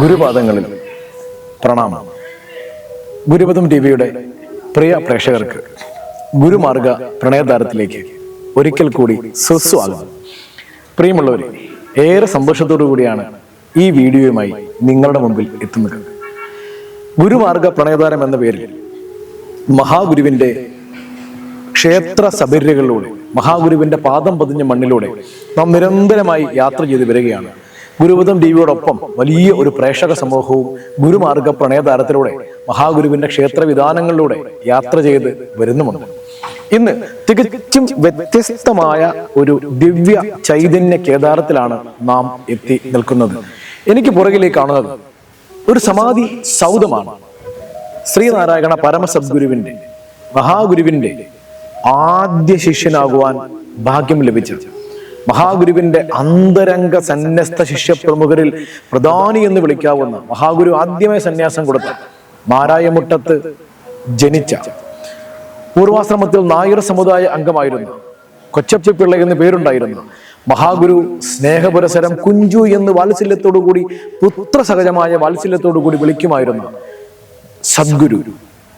ഗുരുപാദങ്ങളിൽ പ്രണാമം. ഗുരുപദം ടി വിയുടെ പ്രിയ പ്രേക്ഷകർക്ക് ഗുരുമാർഗ പ്രണയതാരത്തിലേക്ക് ഒരിക്കൽ കൂടി സുസ്വാഗതം. പ്രിയമുള്ളവരെ ഏറെ സന്തോഷത്തോടു കൂടിയാണ് ഈ വീഡിയോയുമായി നിങ്ങളുടെ മുമ്പിൽ എത്തുന്നത്. ഗുരുമാർഗ പ്രണയതാരം എന്ന പേരിൽ മഹാഗുരുവിന്റെ ക്ഷേത്ര സബര്യകളിലൂടെ മഹാഗുരുവിന്റെ പാദം പതിഞ്ഞ മണ്ണിലൂടെ നാം നിരന്തരമായി യാത്ര ചെയ്തു വരികയാണ് ഗുരുപദം ടിവിയോടൊപ്പം വലിയ ഒരു പ്രേക്ഷക സമൂഹവും ഗുരുമാർഗ പ്രണയതാരത്തിലൂടെ മഹാഗുരുവിന്റെ ക്ഷേത്ര വിധാനങ്ങളിലൂടെ യാത്ര ചെയ്ത് വരുന്നുമുണ്ട്. ഇന്ന് തികച്ചും വ്യത്യസ്തമായ ഒരു ദിവ്യ ചൈതന്യ കേദാരത്തിലാണ് നാം എത്തി നിൽക്കുന്നത്. എനിക്ക് പുറകിലേക്ക് കാണുന്നത് ഒരു സമാധി സൗധമാണ്. ശ്രീനാരായണ പരമസദ്ഗുരുവിന്റെ മഹാഗുരുവിന്റെ ആദ്യ ശിഷ്യനാകുവാൻ ഭാഗ്യം ലഭിച്ച മഹാഗുരുവിന്റെ അന്തരംഗ സന്യസ്ത ശിഷ്യ പ്രമുഖരിൽ പ്രധാനി എന്ന് വിളിക്കാവുന്ന മഹാഗുരു ആദ്യമായി സന്യാസം കൊടുത്ത. മാരായമുട്ടത്ത് ജനിച്ച പൂർവാശ്രമത്തിൽ നായർ സമുദായ അംഗമായിരുന്നു. കൊച്ചപ്പിള്ള എന്ന് പേരുണ്ടായിരുന്നു. മഹാഗുരു സ്നേഹപുരസരം കുഞ്ചു എന്ന് വാത്സല്യത്തോടു കൂടി പുത്രസഹജമായ വാത്സല്യത്തോടു കൂടി വിളിക്കുമായിരുന്നു. സദ്ഗുരു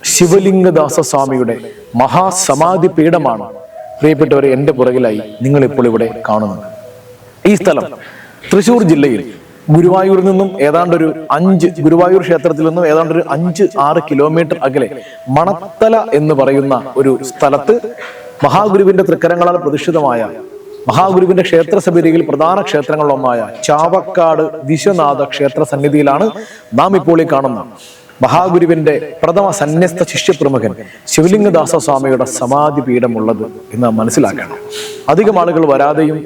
ശിവലിംഗദാസ സ്വാമിയുടെ മഹാസമാധി പീഠമാണ് പ്രിയപ്പെട്ടവരെ എന്റെ പുറകിലായി നിങ്ങൾ ഇപ്പോൾ ഇവിടെ കാണുന്നത് ഈ സ്ഥലം തൃശ്ശൂർ ജില്ലയിൽ ഗുരുവായൂരിൽ നിന്നും ഏതാണ്ട് ഒരു അഞ്ച് ഗുരുവായൂർ ക്ഷേത്രത്തിൽ നിന്നും ഏതാണ്ട് ഒരു അഞ്ച് ആറ് കിലോമീറ്റർ അകലെ മണത്തല എന്ന് പറയുന്ന ഒരു സ്ഥലത്ത് മഹാഗുരുവിന്റെ തൃക്കരങ്ങളാൽ പ്രതിഷ്ഠിതമായ മഹാഗുരുവിന്റെ ക്ഷേത്ര സമിതിയിൽ പ്രധാന ക്ഷേത്രങ്ങളിലൊന്നായ ചാവക്കാട് വിശ്വനാഥ ക്ഷേത്ര സന്നിധിയിലാണ് നാം ഇപ്പോൾ ഈ കാണുന്ന മഹാഗുരുവിന്റെ പ്രഥമ സന്യസ്ത ശിഷ്യപ്രമുഖൻ ശിവലിംഗദാസ സ്വാമിയുടെ സമാധി പീഠമുള്ളത് എന്ന് മനസ്സിലാക്കണം. അധികം ആളുകൾ വരാതെയും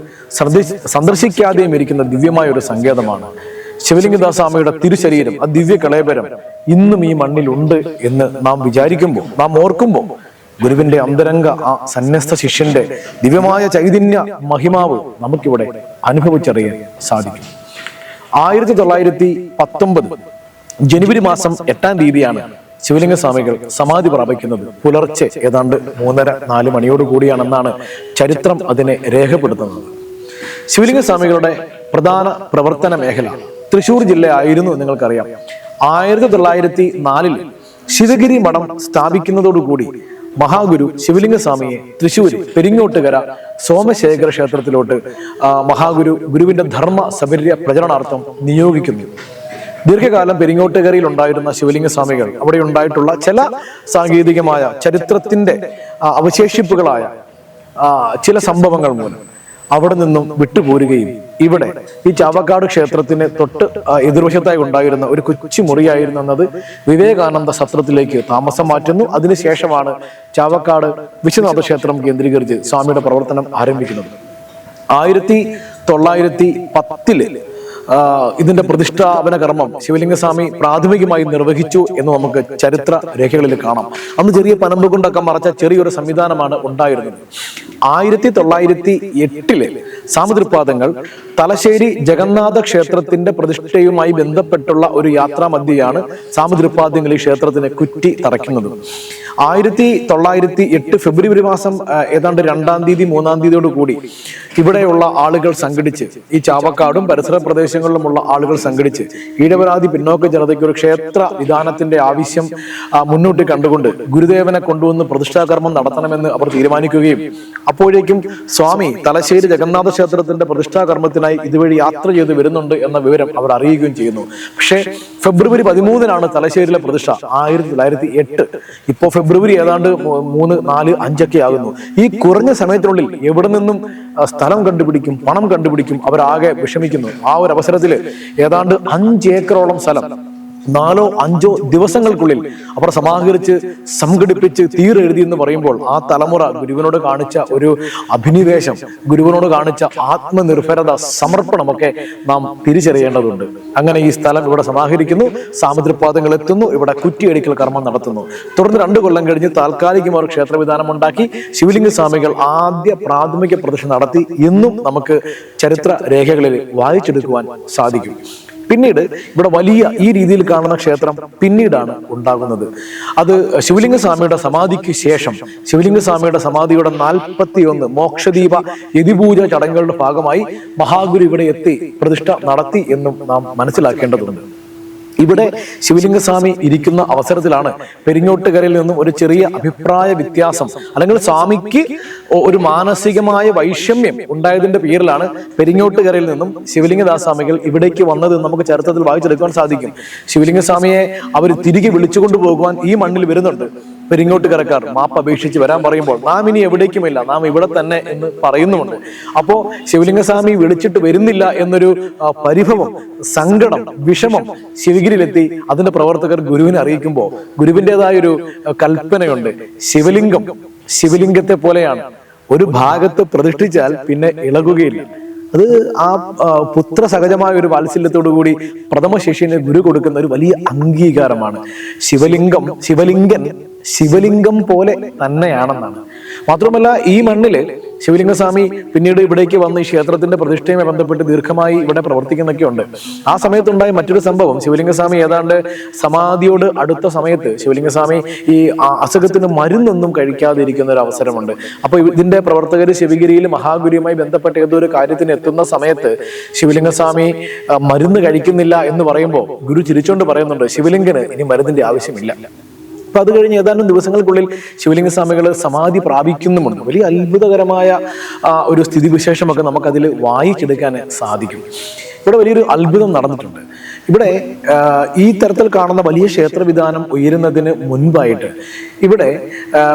സന്ദർശിക്കാതെയും ഇരിക്കുന്ന ദിവ്യമായ ഒരു സങ്കേതമാണ് ശിവലിംഗദാസ സ്വാമിയുടെ തിരുശരീരം ആ ദിവ്യ കളേപരം ഇന്നും ഈ മണ്ണിലുണ്ട് എന്ന് നാം വിചാരിക്കുമ്പോൾ നാം ഓർക്കുമ്പോൾ ഗുരുവിന്റെ അന്തരംഗ ആ സന്യസ്ത ശിഷ്യന്റെ ദിവ്യമായ ചൈതന്യ മഹിമാവ് നമുക്കിവിടെ അനുഭവിച്ചറിയാൻ സാധിക്കും. ആയിരത്തി തൊള്ളായിരത്തി പത്തൊമ്പത് ജനുവരി മാസം എട്ടാം തീയതിയാണ് ശിവലിംഗ സ്വാമികൾ സമാധി പ്രാപിക്കുന്നത്. പുലർച്ചെ ഏതാണ്ട് മൂന്നര നാല് മണിയോട് കൂടിയാണെന്നാണ് ചരിത്രം അതിനെ രേഖപ്പെടുത്തുന്നത്. ശിവലിംഗ സ്വാമികളുടെ പ്രധാന പ്രവർത്തന മേഖല തൃശൂർ ജില്ലയായിരുന്നു നിങ്ങൾക്കറിയാം. ആയിരത്തി തൊള്ളായിരത്തി നാലിൽ ശിവഗിരി മഠം സ്ഥാപിക്കുന്നതോടുകൂടി മഹാഗുരു ശിവലിംഗ സ്വാമിയെ തൃശ്ശൂർ പെരിങ്ങോട്ടുകര സോമശേഖര ക്ഷേത്രത്തിലോട്ട് മഹാഗുരു ഗുരുവിന്റെ ധർമ്മ സബര്യ പ്രചരണാർത്ഥം നിയോഗിക്കുന്നു. ദീർഘകാലം പെരിങ്ങോട്ടുകരയിൽ ഉണ്ടായിരുന്ന ശിവലിംഗ സ്വാമികൾ അവിടെ ഉണ്ടായിട്ടുള്ള ചില സാങ്കേതികമായ ചരിത്രത്തിന്റെ അവശേഷിപ്പുകളായ ചില സംഭവങ്ങൾ മൂലം അവിടെ നിന്നും വിട്ടുപോരുകയും ഇവിടെ ഈ ചാവക്കാട് ക്ഷേത്രത്തിന് തൊട്ട് എതിർവശത്തായി ഉണ്ടായിരുന്ന ഒരു കൊച്ചു മുറിയായിരുന്നു എന്നത് വിവേകാനന്ദ സത്രത്തിലേക്ക് താമസം മാറ്റുന്നു. അതിനുശേഷമാണ് ചാവക്കാട് വിശ്വനാഥ ക്ഷേത്രം കേന്ദ്രീകരിച്ച് സ്വാമിയുടെ പ്രവർത്തനം ആരംഭിക്കുന്നത്. ആയിരത്തി തൊള്ളായിരത്തി പത്തിൽ ഇതിന്റെ പ്രതിഷ്ഠാപന കർമ്മം ശിവലിംഗസ്വാമി പ്രാഥമികമായി നിർവഹിച്ചു എന്ന് നമുക്ക് ചരിത്ര രേഖകളിൽ കാണാം. അന്ന് ചെറിയ പനമ്പ് കൊണ്ടൊക്കെ മറച്ച ചെറിയൊരു സംവിധാനമാണ് ഉണ്ടായിരുന്നത്. ആയിരത്തി തൊള്ളായിരത്തി എട്ടിൽ സാമുദ്രിപാദങ്ങൾ തലശ്ശേരി ജഗന്നാഥ ക്ഷേത്രത്തിന്റെ പ്രതിഷ്ഠയുമായി ബന്ധപ്പെട്ടുള്ള ഒരു യാത്രാ മധ്യയാണ് സാമുദ്രിപാദ്യങ്ങൾ ഈ ക്ഷേത്രത്തിന് കുറ്റി തറയ്ക്കുന്നത്. ആയിരത്തി തൊള്ളായിരത്തി എട്ട് ഫെബ്രുവരി മാസം ഏതാണ്ട് രണ്ടാം തീയതി മൂന്നാം തീയതിയോട് കൂടി ഇവിടെയുള്ള ആളുകൾ സംഘടിച്ച് ഈ ചാവക്കാടും പരിസര പ്രദേശങ്ങളിലുമുള്ള ആളുകൾ സംഘടിച്ച് ഈഴവരാതി പിന്നോക്ക ജനതയ്ക്ക് ഒരു ക്ഷേത്ര വിധാനത്തിന്റെ ആവശ്യം മുന്നോട്ട് കണ്ടുകൊണ്ട് ഗുരുദേവനെ കൊണ്ടുവന്ന് പ്രതിഷ്ഠാകർമ്മം നടത്തണമെന്ന് അവർ തീരുമാനിക്കുകയും അപ്പോഴേക്കും സ്വാമി തലശ്ശേരി ജഗന്നാഥ ക്ഷേത്രത്തിന്റെ പ്രതിഷ്ഠാകർമ്മത്തിനായി ഇതുവഴി യാത്ര ചെയ്ത് വരുന്നുണ്ട് എന്ന വിവരം അവർ അറിയുകയും ചെയ്യുന്നു. പക്ഷേ ഫെബ്രുവരി പതിമൂന്നിനാണ് തലശ്ശേരിയിലെ പ്രതിഷ്ഠ. ആയിരത്തി തൊള്ളായിരത്തി എട്ട് ഇപ്പോൾ ഫെബ്രുവരി ഏതാണ്ട് മൂന്ന് നാല് അഞ്ചൊക്കെ ആകുന്നു. ഈ കുറഞ്ഞ സമയത്തിനുള്ളിൽ എവിടെ നിന്നും സ്ഥലം കണ്ടുപിടിക്കും പണം കണ്ടുപിടിക്കും അവരാകെ വിഷമിക്കുന്നു. ആ ഒരു അവസരത്തിൽ ഏതാണ്ട് അഞ്ച് ഏക്കറോളം സ്ഥലം നാലോ അഞ്ചോ ദിവസങ്ങൾക്കുള്ളിൽ അവർ സമാഹരിച്ച് സംഘടിപ്പിച്ച് തീരെഴുതി എന്ന് പറയുമ്പോൾ ആ തലമുറ ഗുരുവിനോട് കാണിച്ച ഒരു അഭിനിവേശം ഗുരുവിനോട് കാണിച്ച ആത്മനിർഭരത സമർപ്പണമൊക്കെ നാം തിരിച്ചറിയേണ്ടതുണ്ട്. അങ്ങനെ ഈ സ്ഥലം ഇവിടെ സമാഹരിക്കുന്നു സാമുദ്രപാദങ്ങൾ എത്തുന്നു ഇവിടെ കുറ്റിയടിക്കൽ കർമ്മം നടത്തുന്നു. തുടർന്ന് രണ്ടു കൊല്ലം കഴിഞ്ഞ് താൽക്കാലികമായി ഒരു ക്ഷേത്രവിധാനം ഉണ്ടാക്കി ശിവലിംഗ സ്വാമികൾ ആദ്യ പ്രാഥമിക പ്രതിഷ്ഠ നടത്തി. എന്നും നമുക്ക് ചരിത്ര രേഖകളിൽ വായിച്ചെടുക്കുവാൻ സാധിക്കും. പിന്നീട് ഇവിടെ വലിയ ഈ രീതിയിൽ കാണുന്ന ക്ഷേത്രം പിന്നീടാണ് ഉണ്ടാകുന്നത്. അത് ശിവലിംഗ സ്വാമിയുടെ സമാധിക്ക് ശേഷം ശിവലിംഗ സ്വാമിയുടെ സമാധിയുടെ നാൽപ്പത്തി ഒന്ന് മോക്ഷദീപ യതിപൂജ ചടങ്ങുകളുടെ ഭാഗമായി മഹാഗുരു ഇവിടെ എത്തി പ്രതിഷ്ഠ നടത്തി എന്നും നാം മനസ്സിലാക്കേണ്ടതുണ്ട്. ഇവിടെ ശിവലിംഗസ്വാമി ഇരിക്കുന്ന അവസരത്തിലാണ് പെരിങ്ങോട്ടുകരയിൽ നിന്നും ഒരു ചെറിയ അഭിപ്രായ വ്യത്യാസം. അല്ലെങ്കിൽ സ്വാമിക്ക് ഒരു മാനസികമായ വൈഷമ്യം ഉണ്ടായതിന്റെ പേരിലാണ് പെരിങ്ങോട്ടുകരയിൽ നിന്നും ശിവലിംഗദാസ് സ്വാമികൾ ഇവിടേക്ക് വന്നത് നമുക്ക് ചരിത്രത്തിൽ വായിച്ചെടുക്കാൻ സാധിക്കും. ശിവലിംഗസ്വാമിയെ അവർ തിരികെ വിളിച്ചുകൊണ്ടു പോകുവാൻ ഈ മണ്ണിൽ വരുന്നുണ്ട്. പെരിങ്ങോട്ടുകരക്കാർ മാപ്പ് അപേക്ഷിച്ച് വരാൻ പറയുമ്പോൾ നാം ഇനി എവിടേക്കുമില്ല. നാം ഇവിടെ തന്നെ എന്ന് പറയുന്നുമുണ്ട്. അപ്പോ ശിവലിംഗസ്വാമി വിളിച്ചിട്ട് വരുന്നില്ല എന്നൊരു പരിഭവം സങ്കടം വിഷമം ശിവഗിരിയിലെത്തി അതിന്റെ പ്രവർത്തകർ ഗുരുവിനെ അറിയിക്കുമ്പോൾ ഗുരുവിന്റെതായ ഒരു കൽപ്പനയുണ്ട്. ശിവലിംഗം ശിവലിംഗത്തെ പോലെയാണ്. ഒരു ഭാഗത്ത് പ്രതിഷ്ഠിച്ചാൽ പിന്നെ ഇളകുകയില്ല. അത് ആ, പുത്ര സഹജമായ ഒരു വാത്സല്യത്തോടു കൂടി പ്രഥമ ശിഷ്യന് ഗുരു കൊടുക്കുന്ന ഒരു വലിയ അംഗീകാരമാണ്. ശിവലിംഗം ശിവലിംഗൻ ശിവലിംഗം പോലെ തന്നെയാണെന്നാണ്. മാത്രമല്ല ഈ മണ്ണിൽ ശിവലിംഗസ്വാമി പിന്നീട് ഇവിടേക്ക് വന്ന് ഈ ക്ഷേത്രത്തിന്റെ പ്രതിഷ്ഠയുമായി ബന്ധപ്പെട്ട് ദീർഘമായി ഇവിടെ പ്രവർത്തിക്കുന്നൊക്കെ ഉണ്ട് ആ സമയത്തുണ്ടായ മറ്റൊരു സംഭവം ശിവലിംഗസ്വാമി ഏതാണ്ട് സമാധിയോട് അടുത്ത സമയത്ത് ശിവലിംഗസ്വാമി ഈ അസുഖത്തിന് മരുന്നൊന്നും കഴിക്കാതിരിക്കുന്ന ഒരു അവസരമുണ്ട്. അപ്പൊ ഇതിന്റെ പ്രവർത്തകർ ശിവഗിരിയിൽ മഹാഗുരിയുമായി ബന്ധപ്പെട്ട ഏതോ ഒരു കാര്യത്തിന് എത്തുന്ന സമയത്ത് ശിവലിംഗസ്വാമി മരുന്ന് കഴിക്കുന്നില്ല എന്ന് പറയുമ്പോൾ ഗുരു ചിരിച്ചുകൊണ്ട് പറയുന്നുണ്ട് ശിവലിംഗന് ഇനി മരുന്നിന്റെ ആവശ്യമില്ല. അപ്പൊ അത് കഴിഞ്ഞ് ഏതാനും ദിവസങ്ങൾക്കുള്ളിൽ ശിവലിംഗ സ്വാമികൾ സമാധി പ്രാപിക്കുന്നുമുണ്ട്. വലിയ അത്ഭുതകരമായ ഒരു സ്ഥിതിവിശേഷമൊക്കെ നമുക്കതിൽ വായിച്ചെടുക്കാൻ സാധിക്കും. ഇവിടെ വലിയൊരു അത്ഭുതം നടന്നിട്ടുണ്ട്. ഇവിടെ ഈ തരത്തിൽ കാണുന്ന വലിയ ക്ഷേത്രവിധാനം ഉയരുന്നതിന് മുൻപായിട്ട് ഇവിടെ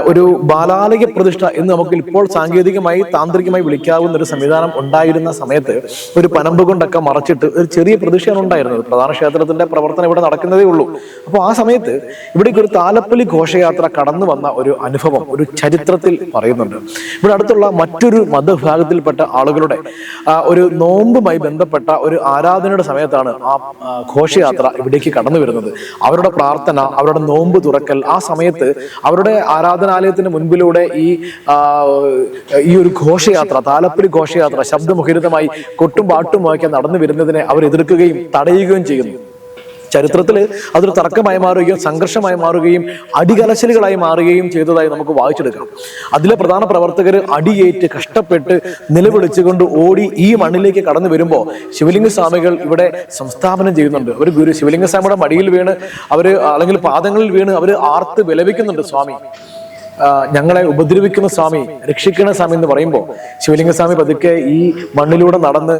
ഒരു ബാലാലയ പ്രതിഷ്ഠ എന്ന് നമുക്ക് ഇപ്പോൾ സാങ്കേതികമായി താന്ത്രികമായി വിളിക്കാവുന്ന ഒരു സംവിധാനം ഉണ്ടായിരുന്ന സമയത്ത് ഒരു പനമ്പ് കൊണ്ടൊക്കെ മറച്ചിട്ട് ഒരു ചെറിയ പ്രതിഷ്ഠയാണ് ഉണ്ടായിരുന്നത്. പ്രധാന ക്ഷേത്രത്തിന്റെ പ്രവർത്തനം ഇവിടെ നടക്കുന്നതേ ഉള്ളൂ. അപ്പോൾ ആ സമയത്ത് ഇവിടേക്ക് ഒരു താലപ്പൊലി ഘോഷയാത്ര കടന്നു വന്ന ഒരു അനുഭവം ഒരു ചരിത്രത്തിൽ പറയുന്നുണ്ട്. ഇവിടെ അടുത്തുള്ള മറ്റൊരു മതവിഭാഗത്തിൽപ്പെട്ട ആളുകളുടെ ഒരു നോമ്പുമായി ബന്ധപ്പെട്ട ഒരു ആരാധനയുടെ സമയത്താണ് ആ ആ, ഘോഷയാത്ര ഇവിടേക്ക് കടന്നു വരുന്നത്. അവരുടെ പ്രാർത്ഥന അവരുടെ നോമ്പ് തുറക്കൽ ആ സമയത്ത് അവരുടെ ആരാധനാലയത്തിന് മുൻപിലൂടെ ഈ ഈ ഒരു ഘോഷയാത്ര താലപ്പൊലി ഘോഷയാത്ര ശബ്ദമുഖരിതമായി കൊട്ടും പാട്ടുമൊക്കെ നടന്നു വരുന്നതിനെ അവർ എതിർക്കുകയും തടയുകയും ചെയ്യുന്നു. ചരിത്രത്തിൽ അതൊരു തർക്കമായി മാറുകയും സംഘർഷമായി മാറുകയും അടികലശലുകളായി മാറുകയും ചെയ്തതായി നമുക്ക് വായിച്ചെടുക്കാം. അതിലെ പ്രധാന പ്രവർത്തകർ അടിയേറ്റ് കഷ്ടപ്പെട്ട് നിലവിളിച്ചുകൊണ്ട് ഓടി ഈ മണ്ണിലേക്ക് കടന്നു വരുമ്പോൾ ശിവലിംഗ സ്വാമികൾ ഇവിടെ സംസ്ഥാപനം ചെയ്യുന്നുണ്ട്. ഒരു ഗുരു ശിവലിംഗ സ്വാമിയുടെ മടിയിൽ വീണ് അവർ അല്ലെങ്കിൽ പാദങ്ങളിൽ വീണ് അവർ ആർത്ത് വിലപിക്കുന്നുണ്ട് സ്വാമി. ഞങ്ങളെ ഉപദ്രവിക്കുന്ന സ്വാമി രക്ഷിക്കണ സ്വാമി എന്ന് പറയുമ്പോൾ ശിവലിംഗ സ്വാമി പതുക്കെ ഈ മണ്ണിലൂടെ നടന്ന്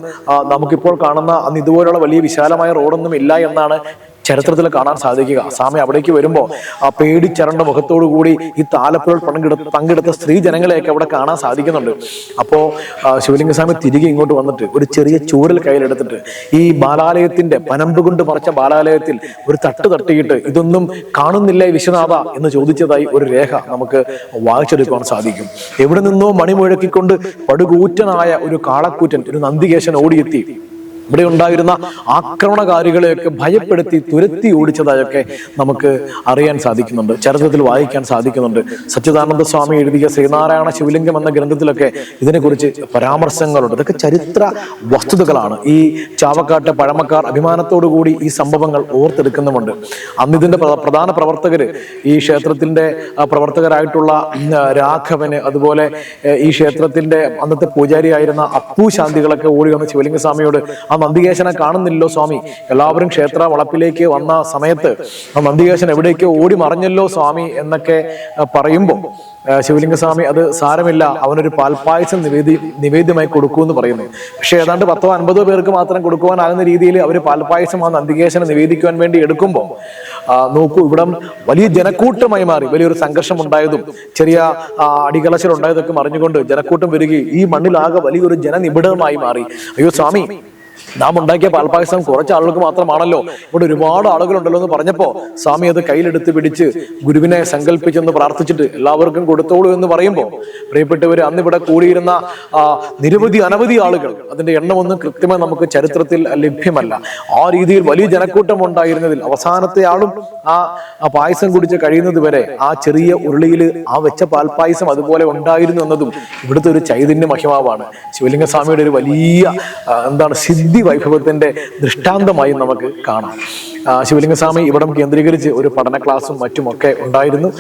നമുക്കിപ്പോൾ കാണുന്ന അന്ന് ഇതുപോലുള്ള വലിയ വിശാലമായ റോഡൊന്നും ഇല്ല എന്നാണ് ചരിത്രത്തിൽ കാണാൻ സാധിക്കുക. സ്വാമി അവിടേക്ക് വരുമ്പോൾ ആ പേടിച്ചരണ്ട മുഖത്തോടു കൂടി ഈ താലപ്പുഴ പങ്കെടുത്ത പങ്കെടുത്ത സ്ത്രീ ജനങ്ങളെയൊക്കെ അവിടെ കാണാൻ സാധിക്കുന്നുണ്ട്. അപ്പോൾ ശിവലിംഗ സ്വാമി തിരികെ ഇങ്ങോട്ട് വന്നിട്ട് ഒരു ചെറിയ ചൂരൽ കയ്യിലെടുത്തിട്ട് ഈ ബാലാലയത്തിന്റെ പനമ്പ് കൊണ്ട് മറച്ച ബാലാലയത്തിൽ ഒരു തട്ട് തട്ടിയിട്ട് ഇതൊന്നും കാണുന്നില്ല വിശ്വനാഥ എന്ന് ചോദിച്ചതായി ഒരു രേഖ നമുക്ക് വായിച്ചെടുക്കുവാൻ സാധിക്കും. എവിടെ നിന്നോ മണിമുഴക്കിക്കൊണ്ട് പടുകൂറ്റനായ ഒരു കാളക്കൂറ്റൻ ഒരു നന്ദികേശൻ ഓടിയെത്തി. ഇവിടെ ഉണ്ടായിരുന്ന ആക്രമണകാരികളെയൊക്കെ ഭയപ്പെടുത്തി തുരത്തി ഓടിച്ചതായൊക്കെ നമുക്ക് അറിയാൻ സാധിക്കുന്നുണ്ട്. ചരിത്രത്തിൽ വായിക്കാൻ സാധിക്കുന്നുണ്ട്. സച്ചിദാനന്ദ സ്വാമി എഴുതിയ ശ്രീനാരായണ ശിവലിംഗം എന്ന ഗ്രന്ഥത്തിലൊക്കെ ഇതിനെക്കുറിച്ച് പരാമർശങ്ങളുണ്ട്. ഇതൊക്കെ ചരിത്ര വസ്തുതകളാണ്. ഈ ചാവക്കാട്ടെ പഴമക്കാർ അഭിമാനത്തോടു കൂടി ഈ സംഭവങ്ങൾ ഓർത്തെടുക്കുന്നുമുണ്ട്. അന്നിതിന്റെ പ്രധാന പ്രവർത്തകർ ഈ ക്ഷേത്രത്തിന്റെ പ്രവർത്തകരായിട്ടുള്ള രാഘവന് അതുപോലെ ഈ ക്ഷേത്രത്തിന്റെ അന്നത്തെ പൂജാരിയായിരുന്ന അപ്പു ശാന്തികളൊക്കെ ഓടി വന്ന് ശിവലിംഗ സ്വാമിയോട് ആ നന്ദികേശനെ കാണുന്നില്ലോ സ്വാമി. എല്ലാവരും ക്ഷേത്ര വളപ്പിലേക്ക് വന്ന സമയത്ത് ആ നന്ദികേശൻ എവിടേക്കോ ഓടി മറിഞ്ഞല്ലോ സ്വാമി എന്നൊക്കെ പറയുമ്പോൾ ശിവലിംഗസ്വാമി ശിവലിംഗ സ്വാമി അത് സാരമില്ല അവനൊരു പാൽപ്പായസം നിവേദി നിവേദ്യമായി കൊടുക്കൂ എന്ന് പറയുന്നു. പക്ഷെ ഏതാണ്ട് പത്തോ അൻപതോ പേർക്ക് മാത്രം കൊടുക്കുവാനാകുന്ന രീതിയിൽ അവർ പാൽപ്പായസം ആ നന്ദികേശനെ നിവേദിക്കുവാൻ വേണ്ടി എടുക്കുമ്പോൾ നോക്കൂ ഇവിടം വലിയ ജനക്കൂട്ടമായി മാറി. വലിയൊരു സംഘർഷം ഉണ്ടായതും ചെറിയ ഉണ്ടായതൊക്കെ മറിഞ്ഞുകൊണ്ട് ജനക്കൂട്ടം വരികയും ഈ മണ്ണിലാകെ വലിയൊരു ജനനിബിഡമായി മാറി. അയ്യോ സ്വാമി നാം ഉണ്ടാക്കിയ പാൽപായസം കുറച്ച് ആളുകൾക്ക് മാത്രമാണല്ലോ. ഇവിടെ ഒരുപാട് ആളുകളുണ്ടല്ലോ എന്ന് പറഞ്ഞപ്പോ സ്വാമി അത് കയ്യിലെടുത്ത് പിടിച്ച് ഗുരുവിനെ സങ്കല്പിച്ചെന്ന് പ്രാർത്ഥിച്ചിട്ട് എല്ലാവർക്കും കൊടുത്തോളൂ എന്ന് പറയുമ്പോൾ പ്രിയപ്പെട്ടവർ അന്ന് ഇവിടെ കൂടിയിരുന്ന നിരവധി അനവധി ആളുകൾ. അതിന്റെ എണ്ണമൊന്നും കൃത്യമായി നമുക്ക് ചരിത്രത്തിൽ ലഭ്യമല്ല. ആ രീതിയിൽ വലിയ ജനക്കൂട്ടം ഉണ്ടായിരുന്നതിൽ അവസാനത്തെ ആളും ആ പായസം കുടിച്ച് കഴിയുന്നത് വരെ ആ ചെറിയ ഉരുളിയിൽ ആ വെച്ച പാൽപായസം അതുപോലെ ഉണ്ടായിരുന്നു എന്നതും ഇവിടുത്തെ ഒരു ചൈതന്യ മഹിമാവാണ്. ശിവലിംഗ സ്വാമിയുടെ ഒരു വലിയ എന്താണ് സിദ്ധി വൈഭവത്തിന്റെ ദൃഷ്ടാന്തമായി നമുക്ക് കാണാം. ശിവലിംഗസ്വാമി ഇവിടം കേന്ദ്രീകരിച്ച് ഒരു പഠന ക്ലാസ്സും മറ്റുമൊക്കെ ഉണ്ടായിരുന്നു.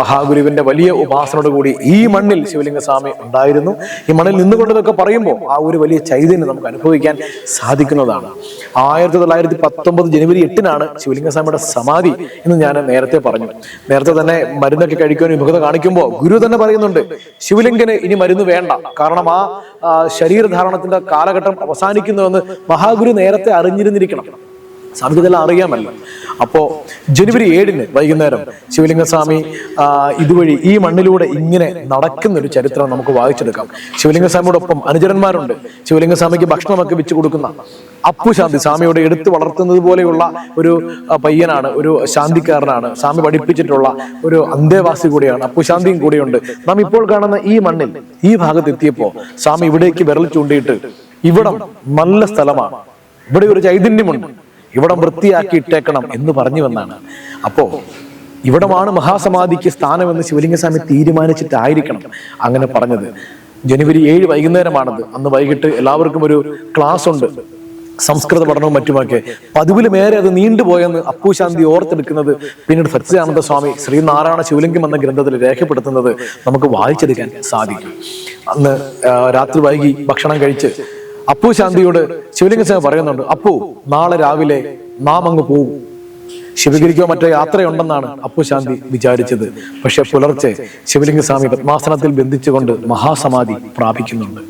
മഹാഗുരുവിന്റെ വലിയ ഉപാസനയോട് കൂടി ഈ മണ്ണിൽ ശിവലിംഗസ്വാമി ഉണ്ടായിരുന്നു. ഈ മണ്ണിൽ നിന്നുകൊണ്ടതൊക്കെ പറയുമ്പോൾ ആ ഒരു വലിയ ചൈതന്യം നമുക്ക് അനുഭവിക്കാൻ സാധിക്കുന്നതാണ്. ആയിരത്തി തൊള്ളായിരത്തി പത്തൊമ്പത് ജനുവരി എട്ടിനാണ് ശിവലിംഗസ്വാമിയുടെ സമാധി എന്ന് ഞാൻ നേരത്തെ പറഞ്ഞു. നേരത്തെ തന്നെ മരുന്നൊക്കെ കഴിക്കാൻ വിമുഖത കാണിക്കുമ്പോൾ ഗുരു തന്നെ പറയുന്നുണ്ട് ശിവലിംഗന് ഇനി മരുന്ന് വേണ്ട. കാരണം ആ, ശരീരധാരണത്തിന്റെ കാലഘട്ടം അവസാനിക്കുന്നുവെന്ന് മഹാഗുരു നേരത്തെ അറിഞ്ഞിരുന്നിരിക്കണം. സ്വാമിക്ക് ഇതെല്ലാം അറിയാമല്ലോ. അപ്പോ ജനുവരി ഏഴിന് വൈകുന്നേരം ശിവലിംഗസ്വാമി ഇതുവഴി ഈ മണ്ണിലൂടെ ഇങ്ങനെ നടക്കുന്ന ഒരു ചരിത്രം നമുക്ക് വായിച്ചെടുക്കാം. ശിവലിംഗസ്വാമിയോടൊപ്പം അനുചരന്മാരുണ്ട്. ശിവലിംഗസ്വാമിക്ക് ഭക്ഷണമൊക്കെ വെച്ചു കൊടുക്കുന്ന അപ്പു ശാന്തി സ്വാമിയോട് എടുത്തു വളർത്തുന്നത് പോലെയുള്ള ഒരു പയ്യനാണ് ഒരു ശാന്തിക്കാരനാണ്. സ്വാമി പഠിപ്പിച്ചിട്ടുള്ള ഒരു അന്തേവാസി കൂടിയാണ് അപ്പു ശാന്തിയും കൂടിയുണ്ട്. നാം ഇപ്പോൾ കാണുന്ന ഈ മണ്ണിൽ ഈ ഭാഗത്ത് എത്തിയപ്പോ സ്വാമി ഇവിടേക്ക് വിരൽ ചൂണ്ടിയിട്ട് ഇവിടം നല്ല സ്ഥലമാണ്. ഇവിടെ ഒരു ചൈതന്യമുണ്ട്. ഇവിടം വൃത്തിയാക്കി ഇട്ടേക്കണം എന്ന് പറഞ്ഞു വന്നാണ്. അപ്പോ ഇവിടമാണ് മഹാസമാധിക്ക് സ്ഥാനമെന്ന് ശിവലിംഗസ്വാമി തീരുമാനിച്ചിട്ടായിരിക്കണം അങ്ങനെ പറഞ്ഞത്. ജനുവരി ഏഴ് വൈകുന്നേരമാണത്. അന്ന് വൈകിട്ട് എല്ലാവർക്കും ഒരു ക്ലാസ് ഉണ്ട്. സംസ്കൃത പഠനവും മറ്റുമൊക്കെ. പതിവിൽ മേരെ അത് നീണ്ടുപോയെന്ന് അപ്പുശാന്തി ഓർത്തെടുക്കുന്നത് പിന്നീട് സച്ചിദാനന്ദ സ്വാമി ശ്രീനാരായണ ശിവലിംഗം എന്ന ഗ്രന്ഥത്തിൽ രേഖപ്പെടുത്തുന്നത് നമുക്ക് വായിച്ചെടുക്കാൻ സാധിക്കും. അന്ന് രാത്രി വൈകി ഭക്ഷണം കഴിച്ച് അപ്പു ശാന്തിയോട് ശിവലിംഗ സ്വാമി പറയുന്നുണ്ട് അപ്പു നാളെ രാവിലെ നാം അങ്ങ് പോകും ശിവഗിരിക്കോ മറ്റോ യാത്രയുണ്ടെന്നാണ് അപ്പു ശാന്തി വിചാരിച്ചത്. പക്ഷെ പുലർച്ചെ ശിവലിംഗ സ്വാമി പത്മാസനത്തിൽ ബന്ധിച്ചുകൊണ്ട് മഹാസമാധി പ്രാപിക്കുന്നുണ്ട്.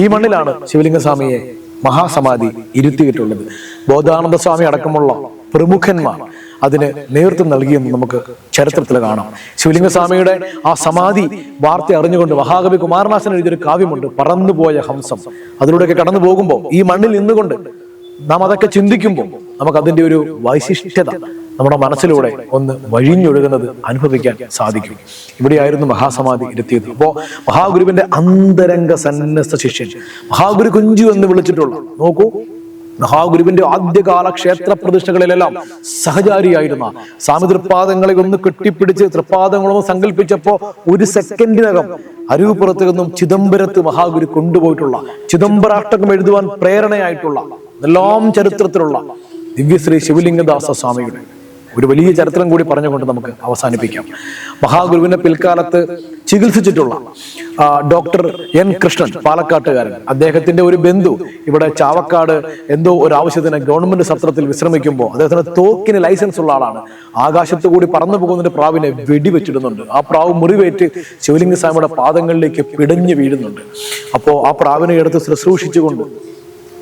ഈ മണ്ണിലാണ് ശിവലിംഗ സ്വാമിയെ മഹാസമാധി ഇരുത്തിയിട്ടുള്ളത്. ബോധാനന്ദ സ്വാമി അടക്കമുള്ള പ്രമുഖന്മാർ അതിന് നേതൃത്വം നൽകിയെന്ന് നമുക്ക് ചരിത്രത്തിൽ കാണാം. ശിവലിംഗസ്വാമിയുടെ ആ സമാധി വാർത്ത അറിഞ്ഞുകൊണ്ട് മഹാകവി കുമാരനാശൻ എഴുതിയൊരു കാവ്യമുണ്ട് പറന്നുപോയ ഹംസം അതിലൂടെയൊക്കെ കടന്നു പോകുമ്പോൾ ഈ മണ്ണിൽ നിന്നുകൊണ്ട് നാം അതൊക്കെ ചിന്തിക്കുമ്പോൾ നമുക്ക് അതിന്റെ ഒരു വൈശിഷ്ട്യത നമ്മുടെ മനസ്സിലൂടെ ഒന്ന് വഴിഞ്ഞൊഴുകുന്നത് അനുഭവിക്കാൻ സാധിക്കും. ഇവിടെയായിരുന്നു മഹാസമാധി ഇരുത്തിയത്. അപ്പോ മഹാഗുരുവിന്റെ അന്തരംഗ സന്നദ്ധ ശിഷ്യൻ മഹാഗുരു കുഞ്ചു എന്ന് വിളിച്ചിട്ടുള്ള നോക്കൂ മഹാഗുരുവിന്റെ ആദ്യകാല ക്ഷേത്ര പ്രതിഷ്ഠകളിലെല്ലാം സഹചാരിയായിരുന്ന സ്വാമി തൃപ്പാദങ്ങളെ ഒന്ന് കെട്ടിപ്പിടിച്ച് തൃപ്പാദങ്ങളൊന്ന് സങ്കല്പിച്ചപ്പോ ഒരു സെക്കൻഡിനകം അരുവിപ്പുറത്ത് നിന്നും ചിദംബരത്ത് മഹാഗുരു കൊണ്ടുപോയിട്ടുള്ള ചിദംബരാഷ്ടകം എഴുതുവാൻ പ്രേരണയായിട്ടുള്ള എല്ലാം ചരിത്രത്തിലുള്ള ദിവ്യശ്രീ ശിവലിംഗദാസ സ്വാമിയുടെ ഒരു വലിയ ചരിത്രം കൂടി പറഞ്ഞുകൊണ്ട് നമുക്ക് അവസാനിപ്പിക്കാം. മഹാഗുരുവിനെ പിൽക്കാലത്ത് ചികിത്സിച്ചിട്ടുള്ള ഡോക്ടർ എൻ കൃഷ്ണൻ പാലക്കാട്ടുകാരൻ അദ്ദേഹത്തിന്റെ ഒരു ബന്ധു ഇവിടെ ചാവക്കാട് എന്തോ ഒരു ആവശ്യത്തിന് ഗവൺമെന്റ് സത്രത്തിൽ വിശ്രമിക്കുമ്പോൾ അദ്ദേഹത്തിന് തോക്കിന് ലൈസൻസ് ഉള്ള ആളാണ്. ആകാശത്ത് കൂടി പറന്നു പോകുന്നതിന്റെ പ്രാവിനെ വെടിവെച്ചിടുന്നുണ്ട്. ആ പ്രാവ് മുറിവേറ്റ് ശിവലിംഗ സ്വാമിയുടെ പാദങ്ങളിലേക്ക് പിടഞ്ഞു വീഴുന്നുണ്ട്. അപ്പോൾ ആ പ്രാവിനെ എടുത്ത് ശുശ്രൂഷിച്ചുകൊണ്ട്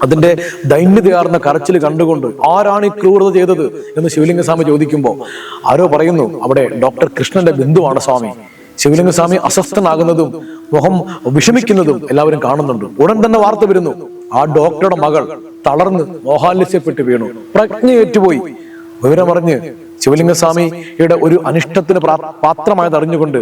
അതിന്റെ ദൈന്യതയാർന്ന കരച്ചിൽ കണ്ടുകൊണ്ട് ആരാണ് ഈ ക്രൂരത ചെയ്തത് എന്ന് ശിവലിംഗസ്വാമി ചോദിക്കുമ്പോൾ ആരോ പറയുന്നു അവിടെ ഡോക്ടർ കൃഷ്ണന്റെ ബന്ധുവാണ് സ്വാമി. ശിവലിംഗസ്വാമി അസ്വസ്ഥനാകുന്നതും മുഖം വിഷമിക്കുന്നതും എല്ലാവരും കാണുന്നുണ്ട്. ഉടൻ തന്നെ വാർത്ത വരുന്നു ആ ഡോക്ടറുടെ മകൾ തളർന്ന് മോഹാലസ്യപ്പെട്ട് വീണു. പ്രജ്ഞയേറ്റുപോയി. വിവരമറിഞ്ഞ് ശിവലിംഗസ്വാമിയുടെ ഒരു അനിഷ്ടത്തിന് പാത്രമായത് അറിഞ്ഞുകൊണ്ട്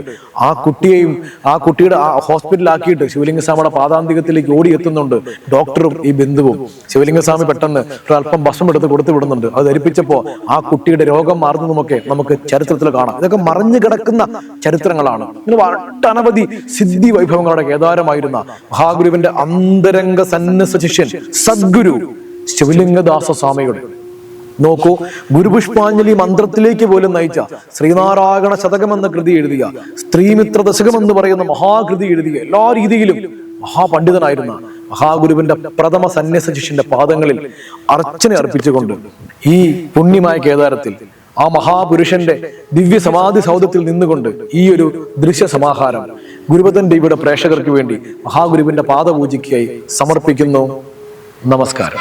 ആ കുട്ടിയെയും ആ കുട്ടിയുടെ ആ ഹോസ്പിറ്റലാക്കിയിട്ട് ശിവലിംഗസ്വാമിയുടെ പാതാന്തികത്തിലേക്ക് ഓടിയെത്തുന്നുണ്ട്. ഡോക്ടറും ഈ ബന്ധുവും. ശിവലിംഗസ്വാമി പെട്ടെന്ന് ഒരല്പം ഭക്ഷണം എടുത്ത് കൊടുത്തു വിടുന്നുണ്ട്. അത് ധരിപ്പിച്ചപ്പോ ആ കുട്ടിയുടെ രോഗം മാറുന്നതുമൊക്കെ നമുക്ക് ചരിത്രത്തിൽ കാണാം. ഇതൊക്കെ മറിഞ്ഞു കിടക്കുന്ന ചരിത്രങ്ങളാണ്. ഒട്ടനവധി സിദ്ധി വൈഭവങ്ങളുടെ കേദാരമായിരുന്ന മഹാഗുരുവിന്റെ അന്തരംഗ സന്നസ ശിഷ്യൻ സദ്ഗുരു ശിവലിംഗദാസ സ്വാമിയുടെ നോക്കൂ ഗുരുപുഷ്പാഞ്ജലി മന്ത്രത്തിലേക്ക് പോലും നയിച്ച ശ്രീനാരായണ ശതകം എന്ന കൃതി എഴുതിയ സ്ത്രീമിത്ര ദശകം എന്ന് പറയുന്ന മഹാകൃതി എഴുതിയ എല്ലാ രീതിയിലും മഹാപണ്ഡിതനായിരുന്ന മഹാഗുരുവിന്റെ പ്രഥമ സന്യാസ ശിഷ്യന്റെ പാദങ്ങളിൽ അർച്ചന അർപ്പിച്ചുകൊണ്ട് ഈ പുണ്യമായ കേദാരത്തിൽ ആ മഹാപുരുഷന്റെ ദിവ്യ സമാധി സൗദത്തിൽ നിന്നുകൊണ്ട് ഈ ഒരു ദൃശ്യ സമാഹാരം ഗുരുപതൻ ദേവിയുടെ പ്രേക്ഷകർക്ക് വേണ്ടി മഹാഗുരുവിന്റെ പാദപൂജയ്ക്കായി സമർപ്പിക്കുന്നു. നമസ്കാരം.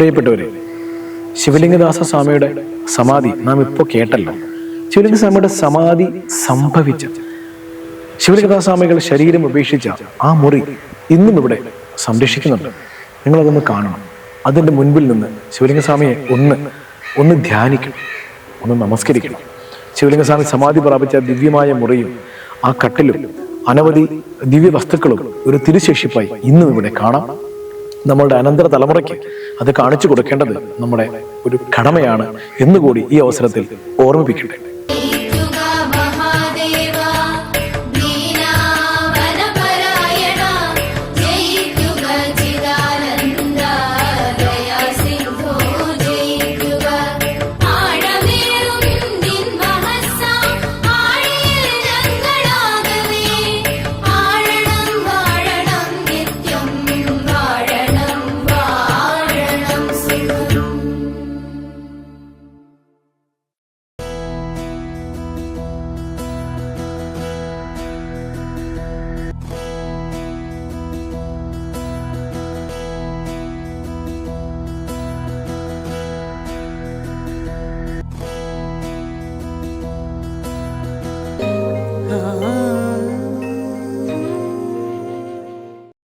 പ്രിയപ്പെട്ടവരെ ശിവലിംഗദാസ സ്വാമിയുടെ സമാധി നാം ഇപ്പോൾ കേട്ടല്ലോ. ശിവലിംഗ സ്വാമിയുടെ സമാധി സംഭവിച്ച ശിവലിംഗദാസ സ്വാമികളുടെ ശരീരം ഉപേക്ഷിച്ച ആ മുറി ഇന്നും ഇവിടെ സംരക്ഷിക്കുന്നുണ്ട്. നിങ്ങളതൊന്ന് കാണണം. അതിന്റെ മുൻപിൽ നിന്ന് ശിവലിംഗ സ്വാമിയെ ഒന്ന് ഒന്ന് ധ്യാനിക്കണം. ഒന്ന് നമസ്കരിക്കണം. ശിവലിംഗസ്വാമി സമാധി പ്രാപിച്ച ദിവ്യമായ മുറിയും ആ കട്ടിലും അനവധി ദിവ്യ വസ്തുക്കളും ഒരു തിരുശേഷിപ്പായി ഇന്നും ഇവിടെ കാണാം. നമ്മളുടെ അനന്തര തലമുറയ്ക്ക് അത് കാണിച്ചു കൊടുക്കേണ്ടത് നമ്മുടെ ഒരു കടമയാണ് എന്നുകൂടി ഈ അവസരത്തിൽ ഓർമ്മിപ്പിക്കട്ടെ.